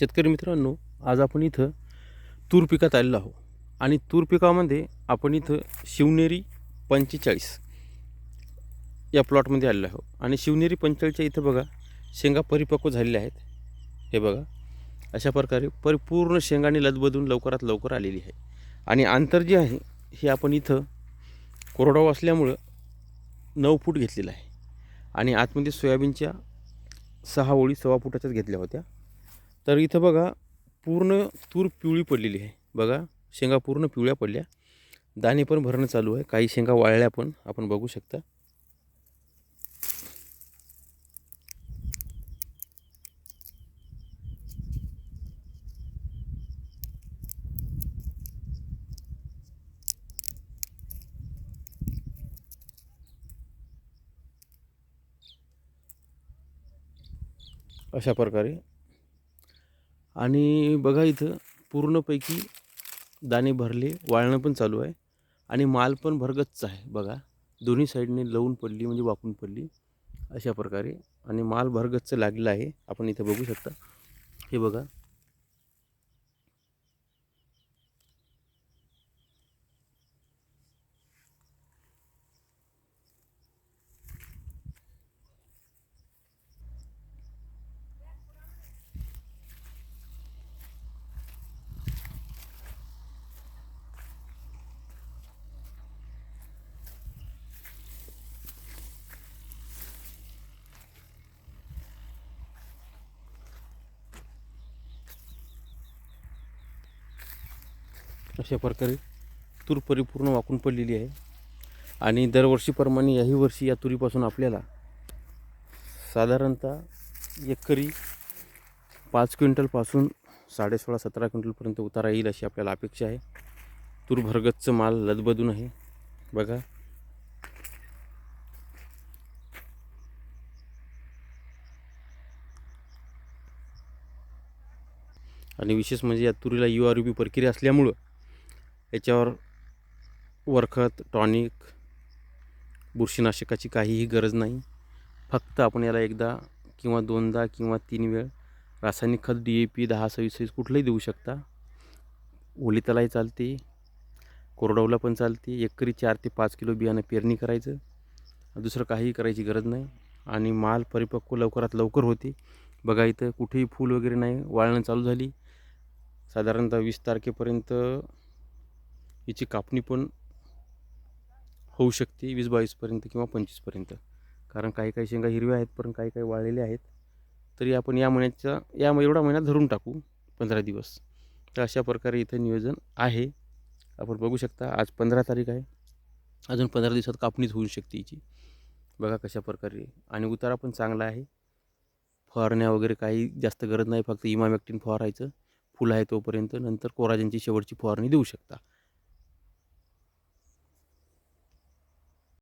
शेतकरी मित्रांनो आज आपण इथं तूर पिकात आलेलो आहो आणि तूर पिकामध्ये आपण इथं शिवनेरी पंचेचाळीस या प्लॉटमध्ये आलेलो आहो आणि शिवनेरी पंचेचाळीसच्या इथं बघा शेंगा परिपक्व झालेल्या आहेत. हे बघा अशा प्रकारे परिपूर्ण शेंगाने लदबदून लवकरात लवकर आलेली आहे. आणि अंतर जे आहे हे आपण इथं कोरडाव असल्यामुळं नऊ फूट घेतलेलं आहे. आणि आतमध्ये सोयाबीनच्या सहा ओळी सव्वा फुटाच्याच घेतल्या होत्या. तर इथं बघा पूर्ण तूर पिवळी पडलेली आहे. बघा शेंगा पूर्ण पिवळ्या पडल्या. दाणे पण भरणं चालू आहे. काही शेंगा वाळल्या पण आपण बघू शकता. अशा प्रकारे आणि बघा इथं पूर्णपैकी दाणे भरले वाळणं पण चालू आहे आणि माल पण भरगच्च आहे बघा. दोन्ही साईडने लवून पडली म्हणजे वाकून पडली अशा प्रकारे आणि माल भरगच्च लागलेला आहे. आपण इथं बघू शकता. हे बघा. अशा प्रकारे तूर परिपूर्ण वाकून पडलेली आहे. आणि दरवर्षीप्रमाणे याही वर्षी या तुरीपासून आपल्याला साधारणतः एकरी पाच क्विंटलपासून साडेसोळा सतरा क्विंटलपर्यंत उतारा येईल अशी आपल्याला अपेक्षा आहे. तूर भरगतचं माल लदबदून आहे. बघा. आणि विशेष म्हणजे या तुरीला यू आर यू पी प्रक्रिया असल्यामुळं याच्यावर वरखत टॉनिक बुरशीनाशकाची काहीही गरज नाही. फक्त आपण याला एकदा किंवा दोनदा किंवा तीन वेळ रासायनिक खत डी ए पी दहा सव्वीस कुठलंही देऊ शकता. ओलितालाही चालते कोरडवला पण चालते एकरी चार ते पाच किलो बियाणं पेरणी करायचं. दुसरं काहीही करायची गरज नाही. आणि माल परिपक्व लवकरात लवकर होते. बघा इथं कुठेही फूल वगैरे नाही. वाळणं चालू झाली. साधारणतः वीस तारखेपर्यंत याची कापणी पण होऊ शकते वीस बावीसपर्यंत किंवा पंचवीसपर्यंत कारण काही काही शेंगा हिरव्या आहेत पण काही काही वाळलेल्या आहेत. तरी आपण या महिन्याच्या या एवढा महिन्यात धरून टाकू पंधरा दिवस. तर अशा प्रकारे इथं नियोजन आहे. आपण बघू शकता आज पंधरा तारीख आहे. अजून पंधरा दिवसात कापणीच होऊ शकते हिची. बघा कशा प्रकारे. आणि उतारा पण चांगला आहे. फवारण्या वगैरे काही जास्त गरज नाही फक्त इमामॅक्टिन फवारायचं. फुलं आहे तोपर्यंत. नंतर कोराजनची शेवटची फवारणी देऊ शकता.